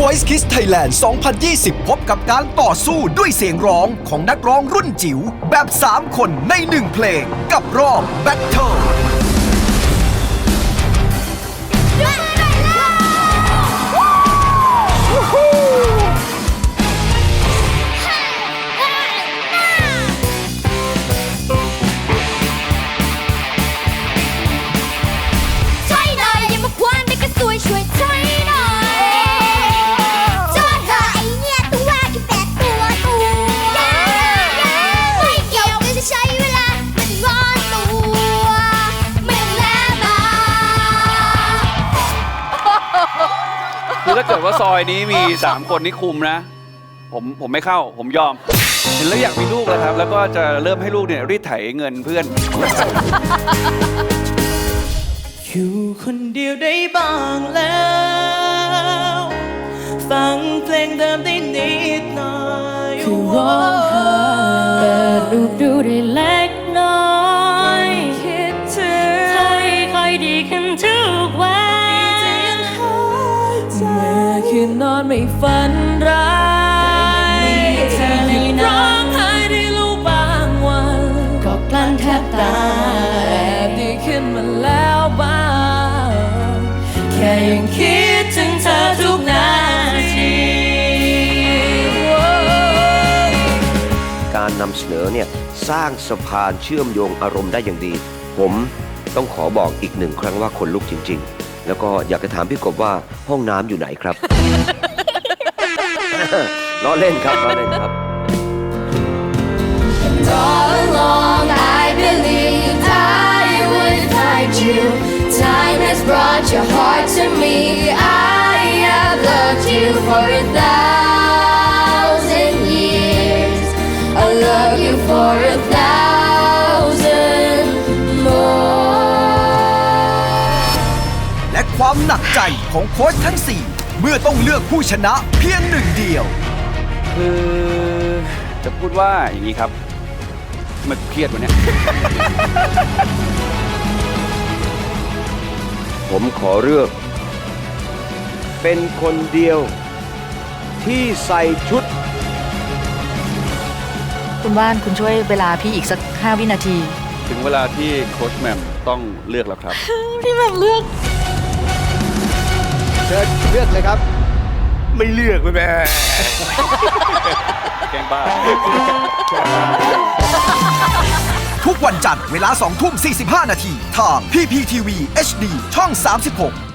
Voice Kids Thailand 2020 พบกับการต่อสู้ด้วยเสียงร้องของนักร้องรุ่นจิ๋วแบบ 3 คนใน 1 เพลงกับรอบ Battle คือถ้าเกิดว่าซอยนี้มี 3 คนนี่คุมนะ ผมผมไม่เข้า ผมยอม เห็นแล้วอยากมีลูกแล้วครับ แล้วก็จะเริ่มให้ลูกเนี่ยรีดไถเงินเพื่อน อยู่คนเดียวได้บ้างแล้ว ฟังเพลงเดิมได้นิดหน่อยคือร้องไห้เปิดรูปดูได้เล็กน้อย คิดถึงใจค่อยดีขึ้นทุก คืนนอนไม่ฝันร้ายเธอเลยร้องไห้ได้รู้บางวัน ก็กลั้นแทบตาแอบดีขึ้นมาแล้วบ้างแค่ยังคิดถึงเธอทุกนาทีการนำเสนอเนี่ยสร้างสะพานเชื่อมโยงอารมณ์ได้อย่างดี ผมต้องขอบอกอีกหนึ่งครั้งว่าคนลุกจริง ๆ แล้วก็อยากจะถามพี่กบว่าห้องน้ำอยู่ไหนครับ ล้อเล่นครับล้อเล่นครับ All along I believed I would find you. Time has brought your heart to me. I have loved you for a thousand years. I love you for a thousand more. และความหนักใจของโค้ชทั้ง4 เมื่อต้องเลือกผู้ชนะเพียงหนึ่งเดียว คือจะพูดว่าอย่างนี้ครับ มันเครียดวันเนี้ย ผมขอเลือก เป็นคนเดียว ที่ใส่ชุด คุณว่านคุณช่วยเวลาพี่อีกสัก 5 วินาที ถึงเวลาที่โค้ชแหม่มต้องเลือกแล้วครับ พี่แบบเลือกเชิญเลือกเลยครับ ไม่เลือกแม่แกงบ้า ทุกวันจันทร์เวลา2ทุ่ม45 นาที ทาง PPTV HD ช่อง 36